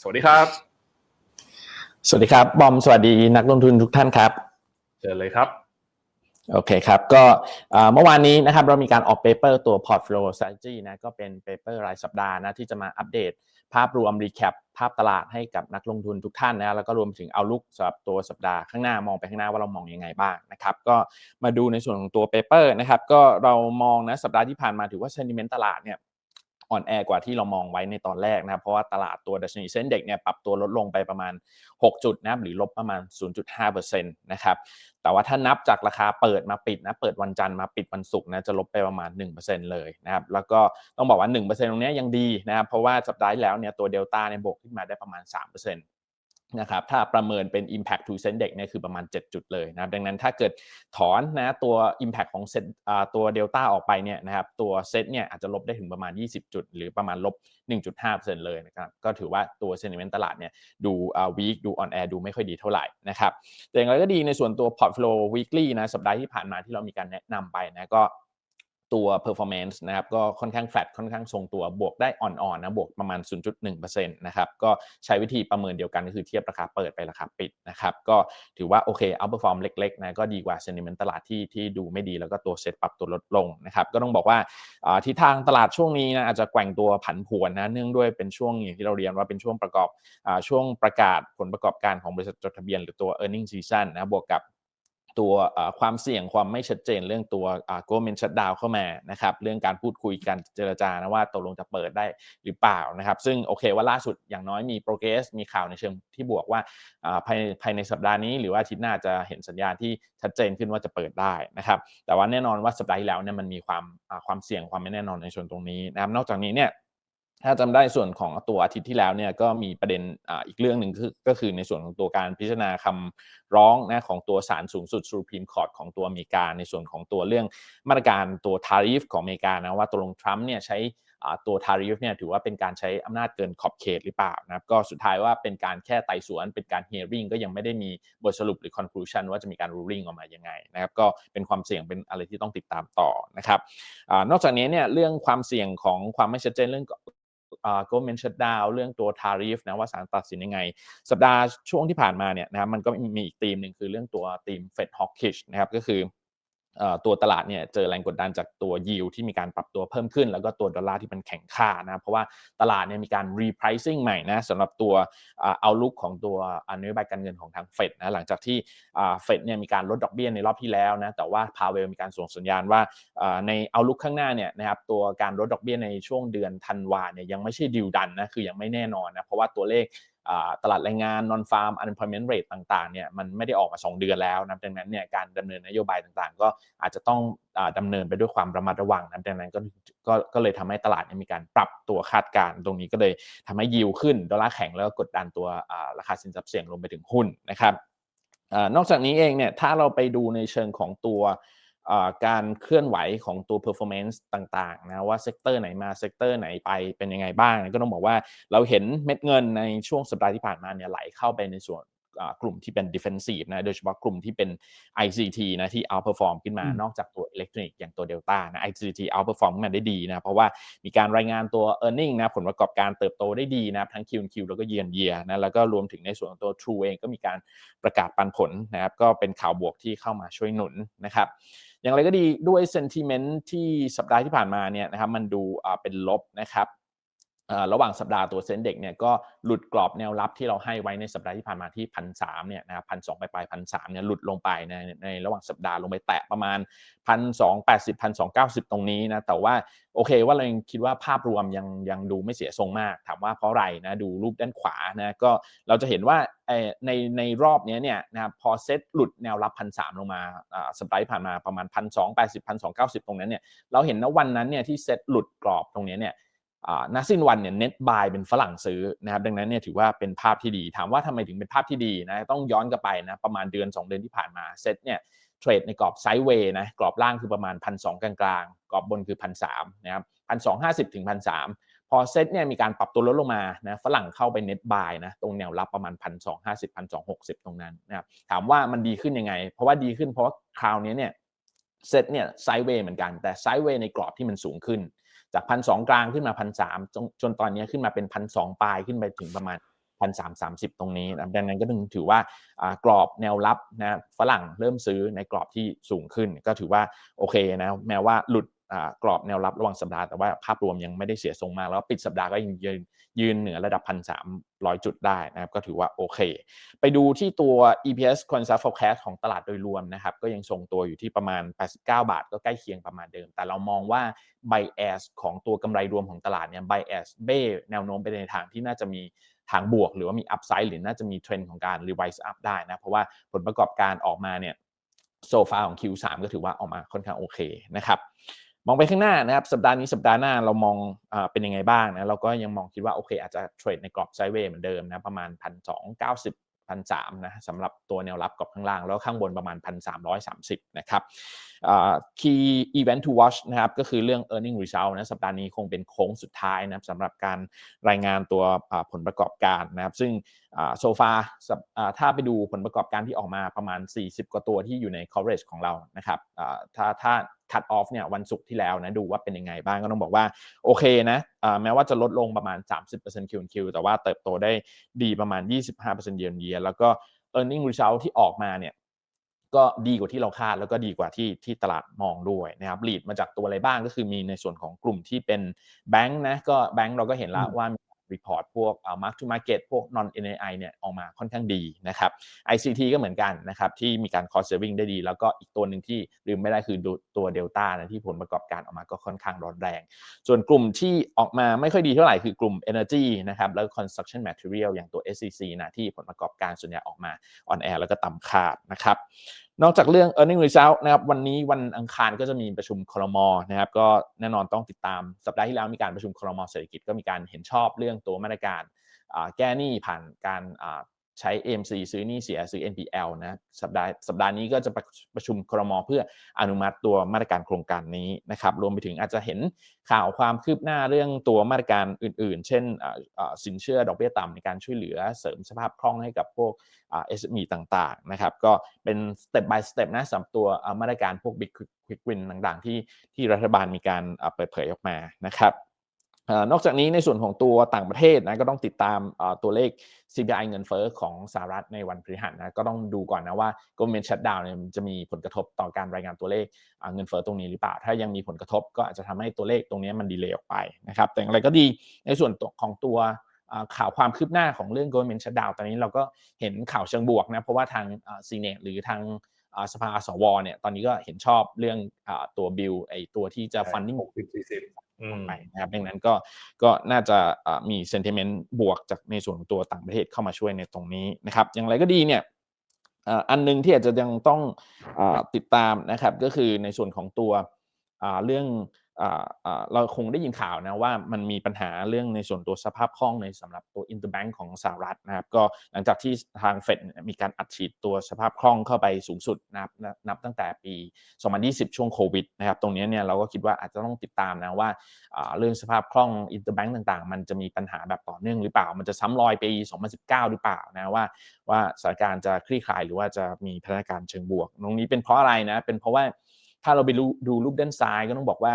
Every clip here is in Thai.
สวัสดีครับ สวัสดีครับ บอมสวัสดีนักลงทุนทุกท่านครับเชิญเลยครับโอเคครับก็เมื่อวานนี้นะครับเรามีการออกเปเปอร์ตัว Portfolio Strategy นะก็เป็นเปเปอร์รายสัปดาห์นะที่จะมาอัปเดต ภาพรวมรีแคปภาพตลาดให้กับนักลงทุนทุกท่านนะแล้วก็รวมถึงเอาลุกสำหรับตัวสัปดาห์ข้างหน้ามองไปข้างหน้าว่าเรามองยังไงบ้างนะครับก็มาดูในส่วนของตัวเปเปอร์นะครับก็เรามองนะสัปดาห์ที่ผ่านมาถือว่า sentiment ตลาดเนี่ย อ่อนแอกว่าที่เรามองไว้ในตอนแรกนะครับเพราะว่าตลาดตัวดัชนีเซ็นเด็กเนี่ยปรับตัวลดลงไปประมาณ 6 จุดนะหรือลบประมาณ 0.5%นะครับแต่ว่าถ้านับจากราคาเปิดมาปิดนะเปิดวันจันทร์มาปิดวันศุกร์นะจะลบไปประมาณ 1%เลยนะครับแล้วก็ต้องบอกว่า 1%ตรงนี้ยังดีนะครับเพราะว่าสัปดาห์ที่แล้วเนี่ยตัวเดลต้าเนี่ยบวกขึ้นมาได้ประมาณ 3% นะครับถ้าประเมินเป็น impact to Sendex เนี่ยคือประมาณ 7 จุดเลยนะครับดังนั้นถ้าเกิดถอนนะตัว impact ของ Set ตัว Delta ออกไปเนี่ยนะครับตัว Set เนี่ยอาจจะลบได้ถึงประมาณ 20 จุด หรือประมาณลบ 1.5%เลยนะครับก็ถือว่าตัว sentiment ตลาดเนี่ยดู weak ดู on air ดูไม่ค่อยดีเท่าไหร่นะครับแต่อย่างไรก็ดีในส่วนตัว portfolio weekly นะสัปดาห์ที่ผ่านมาที่เรามีการแนะนำไปนะก็ ตัว performance นะครับก็ค่อนข้าง flat ค่อนข้างทรงตัวบวกได้อ่อนๆนะบวกประมาณ 0.1%นะครับก็ใช้วิธีประเมินเดียวกันก็คือเทียบราคาเปิดไปราคาปิดนะครับก็ถือว่าโอเค outperform เล็กๆนะก็ดีกว่า sentiment ตลาดที่ที่ดูไม่ดีแล้วก็ตัวเซ็ตปรับตัวลดลงนะครับก็ต้องบอกว่าทิศทางตลาดช่วงนี้นะอาจจะแกว่งตัวผันผวนนะเนื่องด้วยเป็นช่วงอย่างที่เราเรียนว่าเป็นช่วงประกอบช่วงประกาศผลประกอบการของบริษัทจดทะเบียนหรือตัว earning season นะบวกกับ ตัวความเสี่ยงความไม่ชัดเจน เรื่องตัว government shutdown เข้ามานะครับเรื่องการพูดคุยกันเจรจานะว่าตกลงจะเปิดได้หรือเปล่านะครับซึ่งโอเคว่าล่าสุดอย่างน้อยมี progress มีข่าวในเชิงที่บวกว่าภายภายในสัปดาห์นี้ หรือว่าอาทิตย์หน้าจะเห็นสัญญาณที่ชัดเจนขึ้นว่าจะเปิดได้นะครับแต่ว่าแน่นอนว่าสัปดาห์ที่แล้วเนี่ยมันมีความความเสี่ยงความไม่แน่นอนในส่วนตรงนี้นะครับนอกจากนี้เนี่ย ถ้าจำได้ส่วนของตัวอาทิตย์ที่แล้วเนี่ยก็มีประเด็นออีกเรื่องหนึ่งก็คือในส่วนของตัวการพิจารณาคำร้องนะของตัวศาลสูงสุด Supreme Court ของตัวอเมริกา ในส่วนของตัวเรื่องมาตรการตัวทาริฟของอเมริกานะว่าตกลงทรัมป์เนี่ยใช้ตัวทาริฟเนี่ยถือว่าเป็นการใช้อำนาจเกินขอบเขตหรือเปล่านะครับก็สุดท้ายว่าเป็นการแค่ไต่สวน เป็นการ hearing ก็ยังไม่ได้มีบทสรุปหรือ conclusion ว่าจะมีการ ruling ออกมายังไงนะครับก็เป็นความเสี่ยงเป็นอะไรที่ต้องติดตามต่อนะครับอนอกจากนี้เนี่ยเรื่องความเสี่ยงของความไม่ชัดเจนเรื่อง government shutdown เรื่องตัว tariff นะว่าศาลตัดสินยังไง สัปดาห์ช่วงที่ผ่านมาเนี่ยนะครับมันก็มีอีกธีมหนึ่งคือเรื่องตัวธีม Fed hawkish นะครับก็คือ ตัวตลาดเนี่ยเจอแรงกดดันจากตัวยิวที่มีการปรับตัวเพิ่มขึ้น แล้วก็ตัวดอลลาร์ที่มันแข็งค่านะเพราะว่าตลาดเนี่ยมีการ repricing ใหม่นะสำหรับตัวเอาลุกของตัวนโยบายการเงินของทางเฟดนะหลังจากที่เฟดเนี่ยมีการลดดอกเบี้ยในรอบที่แล้วนะแต่ว่าพาเวลมีการส่งสัญญาณว่าในเอาลุกข้างหน้าเนี่ยนะครับตัวการลดดอกเบี้ยในช่วงเดือนธันวาเนี่ยยังไม่ใช่ดิวดันนะคือยังไม่แน่นอนนะเพราะว่าตัวเลข ตลาดแรงงาน non farm unemployment rate ต่างๆเนี่ยมันไม่ได้ออกมา 2 เดือนแล้วนะดังนั้นเนี่ยการดำเนินนโยบายต่างๆ ก็อาจจะต้องดำเนินไปด้วยความระมัดระวังนะดังนั้นก็ก็ก็เลยทำให้ตลาดมีการปรับตัวคาดการณ์ตรงนี้ก็เลยทำให้ยิวขึ้นดอลลาร์แข็งแล้วก็กดดันตัวราคาสินทรัพย์เสี่ยงลงไปถึงหุ้นนะครับนอกจากนี้เองเนี่ยถ้าเราไปดูในเชิงของตัว การเคลื่อนไหวของตัว performance ต่างๆนะว่าเซกเตอร์ไหนมาเซกเตอร์ไหนไปเป็นยังไงบ้าง ก็ต้องบอกว่าเราเห็นเม็ดเงินในช่วงสัปดาห์ที่ผ่านมาเนี่ยไหลเข้าไปในส่วน กลุ่มที่เป็น defensive นะโดยเฉพาะกลุ่มที่เป็น ICT นะที่ outperform ขึ้นมานอกจากตัวอิเล็กทรอนิกส์อย่างตัว Delta นะ ICT outperform ขึ้นมาได้ดีนะเพราะว่ามีการรายงานตัว e a r n i n g นะผลประกอบการเติบโตได้ดีนะทั้ง Q&Q แล้วก็ Year Year นะแล้วก็รวมถึงในส่วนของตัว True เองก็มีการประกาศปันผลนะครับก็เป็นข่าวบวกที่เข้ามาช่วยหนุนนะครับอย่างไรก็ดีด้วยเซนติเมนต์ที่สัปดาห์ที่ผ่านมาเนี่ยนะครับมันดูเป็นลบนะครับ ระหว่างสัปดาห์ตัวเซ็นเด็กเนี่ยก็หลุดกรอบแนวรับที่เราให้ไว้ในสัปดาห์ที่ผ่านมาที่พันสามเนี่ยนะครับพันสองไปปลายพันสามเนี่ยหลุดลงไปในในระหว่างสัปดาห์ลงไปแตะประมาณพันสองแปดสิบพันสองเก้าสิบตรงนี้นะแต่ว่าโอเคว่าเรายังคิดว่าภาพรวมยังยังดูไม่เสียทรงมาก ถามว่าเพราะอะไรนะดูรูปด้านขวานะก็เราจะเห็นว่าในในรอบนี้เนี่ยนะครับพอเซตหลุดแนวรับพันสามลงมาสัปดาห์ผ่านมาประมาณพันสองแปดสิบพันสองเก้าสิบตรงนั้นเนี่ยเราเห็นนะวันนั้นเนี่ยที่เซตหลุดกรอบตรงนี้เนี่ย นัสิ้นวันเนี่ยเน็ตบายเป็นฝรั่งซื้อนะครับดังนั้นเนี่ยถือว่าเป็นภาพที่ดี ถามว่าทำไมถึงเป็นภาพที่ดีนะต้องย้อนกลับไปนะประมาณเดือน 2 เดือนที่ผ่านมาเซ็ตเนี่ยเทรดในกรอบไซด์เวย์นะกรอบล่างคือประมาณพันสกลางๆ กรอบบนคือพันสนะครับพันสองห้าสิบถึงพันสพอเซ็ตเนี่ยมีการปรับตัวลดลงมานะฝรั่งเข้าไปเน็ตบายนะตรงแนวรับประมาณพันสองห้าสิบพันสองหกสิบตรงนั้นนะครับถามว่ามันดีขึ้นยังไง เพราะว่าดีขึ้นเพราะว่าคราวนี้เนี่ยเซ็ตเนี่ยไซด์เวย์เหมือนกันแต่ไซด์เวย์ในกรอบที่มันสูงขึ้น จากพันสองกลางขึ้นมาพันสามจนตอนนี้ขึ้นมาเป็นพันสองปลายขึ้นไปถึงประมาณพันสามสามสิบตรงนี้นะดังนั้นก็ถือว่ากรอบแนวรับนะฝรั่งเริ่มซื้อในกรอบที่สูงขึ้น ก็ถือว่าโอเคนะแม้ว่าหลุด กรอบแนวรับระหว่างสัปดาห์แต่ว่าภาพรวมยังไม่ได้เสียทรงมากแล้วปิดสัปดาห์ก็ยังยืนยืนเหนือระดับ1,300จุดได้นะครับก็ถือว่าโอเค ไปดูที่ตัว EPS Consensus Forecast ของตลาดโดยรวมนะครับก็ยังทรงตัวอยู่ที่ประมาณ 89 บาท ก็ใกล้เคียงประมาณเดิม แต่เรามองว่า bias ของตัวกำไรรวมของตลาดเนี่ย bias เบ้แนวโน้มไปในทางที่น่าจะมีทางบวก หรือว่ามี upside หรือน่าจะมีเทรนด์ของการ revise up ได้นะเพราะว่าผลประกอบการออกมาเนี่ยโซฟาของ Q3 ก็ถือว่าออกมาค่อนข้างโอเคนะครับ มองไปข้างหน้านะครับสัปดาห์นี้สัปดาห์หน้าเรามองอเป็นยังไงบ้างนะเราก็ยังมองคิดว่าโอเค อาจจะเทรดในกรอบไซด์เวย์เหมือนเดิมนะประมาณ1,290 1,300นะสำหรับตัวแนวรับกรอบข้างล่าง แล้วข้างบนประมาณ 1,330 นะครับ key event to watch นะครับก็คือเรื่อง earning result นะสัปดาห์นี้คงเป็นโค้งสุดท้ายนะครับสำหรับการรายงานตัวผลประกอบการนะครับ ซึ่งโซฟาถ้าไปดูผลประกอบการที่ออกมาประมาณ 40 กว่าตัวที่อยู่ใน coverage ของเรานะครับถ้าถ้า cut off เนี่ยวันศุกร์ที่แล้วนะดูว่าเป็นยังไงบ้างก็ต้องบอกว่าโอเคนะแม้ว่าจะลดลงประมาณ 30% Q&Q แต่ว่าเติบโตได้ดีประมาณ 25%เยือนเยียแล้วก็ earning result ที่ออกมาเนี่ยก็ดีกว่าที่เราคาดแล้วก็ดีกว่าที่ที่ตลาดมองด้วยนะครับลีดมาจากตัวอะไรบ้างก็คือมีในส่วนของกลุ่มที่เป็นแบงค์นะก็แบงค์เราก็เห็นแล้วว่า รีพอร์ตพวกเอ่อ mark to market พวก non NAI เนี่ยออกมาค่อนข้างดีนะครับ ICT ก็เหมือนกันนะครับที่มีการ cost saving ได้ดี แล้วก็อีกตัวหนึ่งที่ลืมไม่ได้คือตัว Delta นะที่ผลประกอบการออกมาก็ค่อนข้างร้อนแรง ส่วนกลุ่มที่ออกมาไม่ค่อยดีเท่าไหร่คือกลุ่ม energy นะครับแล้ว construction material อย่างตัว SCC นะที่ผลประกอบการส่วนใหญ่ออกมา on air แล้วก็ต่ำคาดนะครับ นอกจากเรื่อง earning result นะครับวันนี้วันอังคารก็จะมีประชุมคลมนะครับก็แน่นอนต้องติดตามสัปดาห์ที่แล้วมีการประชุมคลมเศรษฐกิจก็มีการเห็นชอบเรื่องตัวมาตรการแก้หนี้ผ่านการ ใช้ AMC ซื้อนี้เสียซื้อ NPL นะสัปดาห์สัปดาห์นี้ก็จะประประชุมครมเพื่ออนุมัติตัวมาตรการโครงการนี้นะครับรวมไปถึงอาจจะเห็นข่าวความคืบหน้าเรื่องตัวมาตรการอื่น ๆ เช่นสินเชื่อดอกเบี้ยต่ำในการช่วยเหลือเสริมสภาพคล่องให้กับพวก SME ต่าง ๆ นะครับ ก็เป็น step by step นะสำหรับตัวมาตรการพวก big quick win ต่าง ๆ ที่ที่รัฐบาลมีการเปิดเผยออกมานะครับ นอกจากนี้ในส่วนของตัวต่างประเทศนะก็ต้องติดตามตัวเลข CPI เงินเฟ้อของสหรัฐในวันพฤหัสนะก็ต้องดูก่อนนะว่า government shutdown เนี่ยจะมีผลกระทบต่อการรายงานตัวเลขเงินเฟ้อตรงนี้หรือเปล่า ถ้ายังมีผลกระทบก็อาจจะทำให้ตัวเลขตรงนี้มันดีเลย์ออกไปนะครับแต่อย่างไรก็ดีในส่วนของตัวข่าวความคืบหน้าของเรื่อง government shutdown ตอนนี้เราก็เห็นข่าวเชิงบวกนะเพราะว่าทางซีเนตหรือทางสภาสวเนี่ยตอนนี้ก็เห็นชอบเรื่องตัวบิลไอตัวที่จะ ออกไปนะครับดังนั้นก็ก็น่าจะมีเซนติเมนต์บวกจากในส่วนตัวต่างประเทศเข้ามาช่วยในตรงนี้นะครับอย่างไรก็ดีเนี่ยอันนึงที่อาจจะยังต้องติดตามนะครับก็คือในส่วนของตัวเรื่อง เราคงได้ยินข่าวนะว่ามันมีปัญหาเรื่องในส่วนตัวสภาพคล่องในสำหรับตัว interbank ของสหรัฐนะครับก็หลังจากที่ทางเฟดมีการอัดฉีดตัวสภาพคล่องเข้าไปสูงสุดนับนับตั้งแต่ปี 2020 ช่วงโควิดนะครับตรงนี้เนี่ยเราก็คิดว่าอาจจะต้องติดตามนะว่าเรื่องสภาพคล่อง interbank ต่างๆ มันจะมีปัญหาแบบต่อเนื่องหรือเปล่า มันจะซ้ำรอยปี 2019 หรือเปล่านะว่าว่าสถานการณ์จะคลี่คลายหรือว่าจะมีพัฒนาการเชิงบวก ตรงนี้เป็นเพราะอะไรนะเป็นเพราะว่าถ้าเราไปดูรูปด้านซ้ายก็ต้องบอกว่า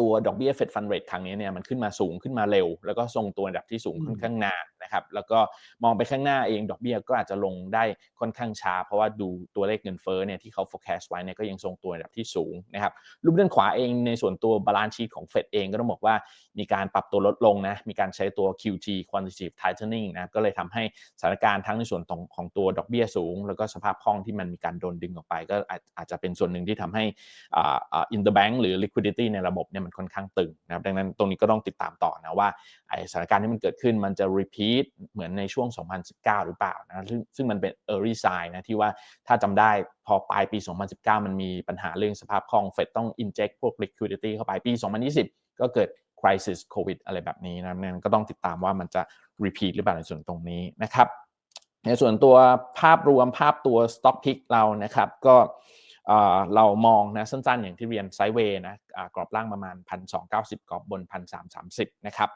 ตัวดอกเบี้ยเฟดฟันเรทครั้งนี้เนี่ยมันขึ้นมาสูงขึ้นมาเร็ว แล้วก็ทรงตัวระดับที่สูงค่อนข้างนานนะครับแล้วก็มองไปข้างหน้าเองดอกเบี้ยก็อาจจะลงได้ค่อนข้างช้า เพราะว่าดูตัวเลขเงินเฟ้อเนี่ยที่เขา forecast ไว้เนี่ยก็ยังทรงตัวระดับที่สูงนะครับรูปด้านขวาเองในส่วนตัวบาลานซ์ชีตของเฟดเองก็ต้องบอกว่ามีการปรับตัวลดลงนะมีการใช้ตัว QT quantitative tightening นะก็เลยทำให้สถานการณ์ทั้งในส่วนของของตัวดอกเบี้ยสูง แล้วก็สภาพคล่องที่มันมีการโดนดึงออกไป ก็อาจจะเป็นส่วนหนึ่งที่ทำให้อ่า interbank หรือ liquidity ในระบบเนี่ยมันค่อนข้างตึงนะครับดังนั้นตรงนี้ก็ต้องติดตามต่อนะว่าสถานการณ์ที่มันเกิดขึ้นมันจะ repeat เหมือนในช่วง 2019 หรือเปล่านะซึ่งซึ่งมันเป็น early sign นะที่ว่าถ้าจำได้พอปลายปี 2019 มันมีปัญหาเรื่องสภาพคล่องเฟดต้อง inject พวก liquidity เข้าไปปี 2020 ก็เกิด crisis โควิดอะไรแบบนี้นะนั่นก็ต้องติดตามว่ามันจะ repeat หรือเปล่าในส่วนตรงนี้นะครับในส่วนตัวภาพรวมภาพตัว stock pick เรานะครับก็ เรามองนะสั้นๆ อย่างที่เรียนไซเวย์นะกรอบล่างประมาณ 1,290 กรอบบน 1,330 นะครับ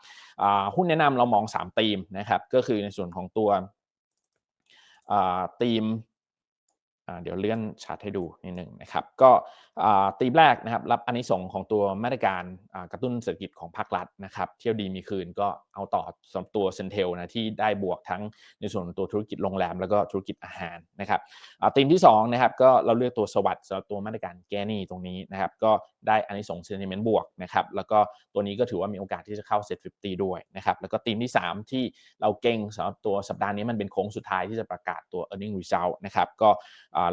หุ้นแนะนำเรามอง 3 ธีมนะครับ ก็คือในส่วนของตัวธีมเดี๋ยวเลื่อนชาร์ตให้ดูนิดหนึ่งนะครับ ก็ ตีมแรกนะครับรับอันนี้ส่งของตัวมาตรการกระตุ้นเศรษฐกิจของภาครัฐนะครับเที่ยวดีมีคืนก็เอาต่อสำหรับตัวเซนเทลนะที่ได้บวกทั้งในส่วนของตัวธุรกิจโรงแรมแล้วก็ธุรกิจอาหารนะครับตีมที่2นะครับก็เราเลือกตัวสวัสด์สำหรับตัวมาตรการแก้หนี้ตรงนี้นะครับก็ได้อันนี้ส่งเซนติเมนต์บวกนะครับแล้วก็ตัวนี้ก็ถือว่ามีโอกาสที่จะเข้าเซ็ต50ด้วยนะครับแล้วก็ตีมที่ 3 ที่เราเก่งสำหรับตัวสัปดาห์นี้มันเป็นโค้งสุดท้ายที่จะประกาศตัว earning result นะครับก็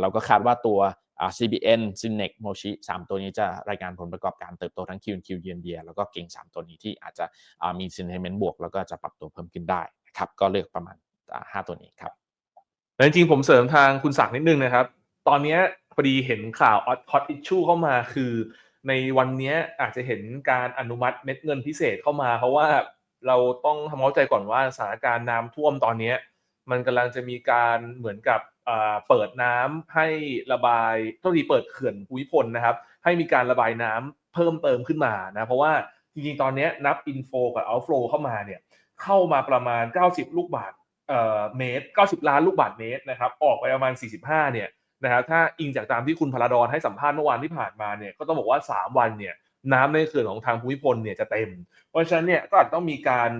เราก็คาดว่าตัว อ่า CBN Cinex Moshi 3 ตัวนี้จะรายงานผลประกอบการเติบโตทั้ง Q&Q Year on Year แล้วก็เก่ง 3 ตัวนี้ที่อาจจะอ่ามี sentiment บวก แล้วก็จะปรับตัวเพิ่มขึ้นได้นะครับก็เลือกประมาณอ่า5ตัวนี้ครับแต่จริงๆผมเสริมทางคุณศักดิ์นิดนึงนะครับ ตอนนี้พอดีเห็นข่าวฮอตอิชชูเข้ามาคือ ในวันนี้อาจจะเห็นการอนุมัติเม็ดเงินพิเศษเข้ามา เพราะว่าเราต้องทำความเข้าใจก่อนว่าสถานการณ์น้ำท่วมตอนนี้มันกำลังจะมีการเหมือนกับ เปิดน้ำให้ระบายโทษทีเปิดเขื่อนภูมิพลนะครับ ให้มีการระบายน้ำเพิ่มเติมขึ้นมานะเพราะว่าจริงๆ ตอนนี้นับอินโฟกับเอาฟลูเข้ามาเนี่ยเข้ามาประมาณ 90 ลูกบาทเอ่อเมตร 90 ล้านลูกบาทเมตรนะครับออกไปประมาณ 45 เนี่ยนะครับถ้าอิงจากตามที่คุณพลาดอนให้สัมภาษณ์เมื่อวานที่ผ่านมาเนี่ยก็ต้องบอกว่า 3 วันเนี่ยน้ำในเขื่อนของทางภูมิพลเนี่ยจะเต็ม เพราะฉะนั้นเนี่ยก็อาจต้องมีการ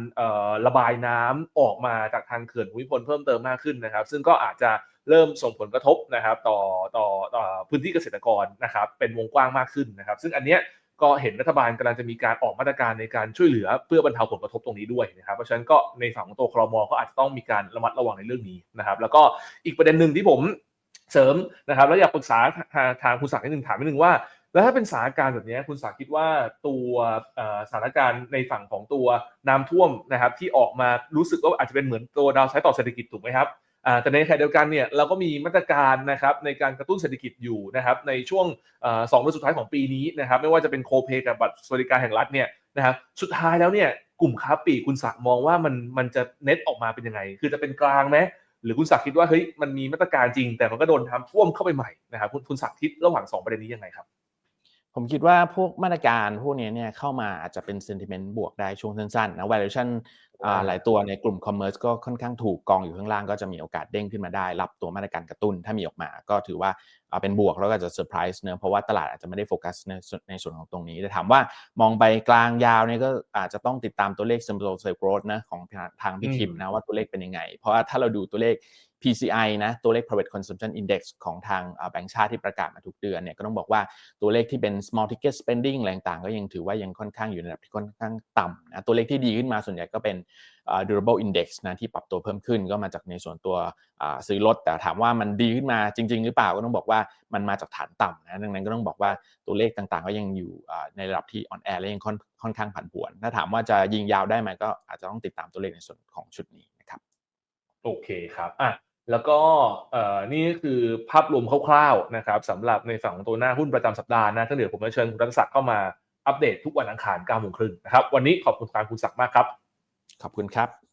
ระบายน้ำออกมาจากทางเขื่อนภูมิพลเพิ่มเติมมากขึ้นนะครับ ซึ่งก็อาจจะ เริ่มส่งผลกระทบนะครับต่อต่อต่อพื้นที่เกษตรกรนะครับเป็นวงกว้างมากขึ้นนะครับ ซึ่งอันเนี้ยก็เห็นรัฐบาลกำลังจะมีการออกมาตรการในการช่วยเหลือเพื่อบรรเทาผลกระทบตรงนี้ด้วยนะครับเพราะฉะนั้นก็ในฝั่งของตัวครมก็อาจจะต้องมีการระมัดระวังในเรื่องนี้นะครับ แล้วก็อีกประเด็นหนึ่งที่ผมเสริมนะครับ แล้วอยากปรึกษาทางทางคุณศักดิ์นิดหนึ่งถามนิดนึงว่า แล้วถ้าเป็นสถานการณ์แบบนี้คุณศักดิ์คิดว่าตัวสถานการณ์ในฝั่งของตัวน้ำท่วมนะครับ ที่ออกมารู้สึกว่าอาจจะเป็นเหมือนตัวดาวไซด์ต่อเศรษฐกิจถูกไหมครับ แต่ในขณะเดียวกันเนี่ยเราก็มีมาตรการนะครับในการกระตุ้นเศรษฐกิจอยู่นะครับในช่วงสองเดือนสุดท้ายของปีนี้นะครับไม่ว่าจะเป็นโคเปกับบัตรสวัสดิการแห่งรัฐเนี่ยนะครับสุดท้ายแล้วเนี่ยกลุ่มค้าปลีกคุณศักมองว่ามันมันจะเน็ตออกมาเป็นยังไง คือจะเป็นกลางไหมหรือคุณศักคิดว่าเฮ้ยมันมีมาตรการจริง แต่มันก็โดนทำท่วมเข้าไปใหม่นะครับคุณคุณศักคิดระหว่างสองประเด็นนี้ยังไงครับ ผมคิดว่าพวกมาตรการพวกนี้เนี่ยเข้ามาอาจจะเป็น sentiment บวกได้ช่วงสั้นๆนะ valuation หลายตัวในกลุ่ม commerce ก็ค่อนข้างถูกกองอยู่ข้างล่างก็จะมีโอกาสเด้งขึ้นมาได้ รับตัวมาตรการกระตุ้นถ้ามีออกมา ก็ถือว่าอ่าเป็นบวกแล้วก็จะเซอร์ไพรส์เนอะเพราะว่าตลาดอาจจะไม่ได้โฟกัสในส่วนในส่วนของตรงนี้ แต่ถามว่ามองไปกลางยาวเนี่ยก็อาจจะต้องติดตามตัวเลข simple sales growth นะของทางพี่อืมทิมนะว่าตัวเลขเป็นยังไง เพราะว่าถ้าเราดูตัวเลข PCI นะตัวเลข private consumption index ของทางอ่าแบงก์ชาติที่ประกาศมาทุกเดือนเนี่ยก็ต้องบอกว่าตัวเลขที่เป็น small ticket spending อะไรต่างๆก็ยังถือว่ายังค่อนข้างอยู่ในระดับที่ค่อนข้างต่ำนะตัวเลขที่ดีขึ้นมาส่วนใหญ่ก็เป็นอ่า durable index นะที่ปรับตัวเพิ่มขึ้นก็มาจากในส่วนตัวซื้อรถแต่ถามว่ามันดีขึ้นมาจริง ๆ หรือเปล่าก็ต้องบอกว่ามันมาจากฐานต่ำนะดังนั้นก็ต้องบอกว่าตัวเลขต่างๆ ก็ยังอยู่ในระดับที่อ่อนแอและยังค่อนค่อนข้างผันผวน ถ้าถามว่าจะยิงยาวได้ไหมก็อาจจะต้องติดตามตัวเลขในส่วนของชุดนี้นะครับโอเคครับอะแล้วก็นี่ก็คือภาพรวมคร่าวๆนะครับสำหรับในฝั่งของตัวหน้าหุ้นประจำสัปดาห์นะถ้าเดี๋ยวผมจะเชิญคุณรัตศักดิ์เข้ามาอัปเดตทุกวันอังคาร9โมงครึ่งนะครับวันนี้ขอบคุณทางคุณศักดิ์มากครับ ขอบคุณครับ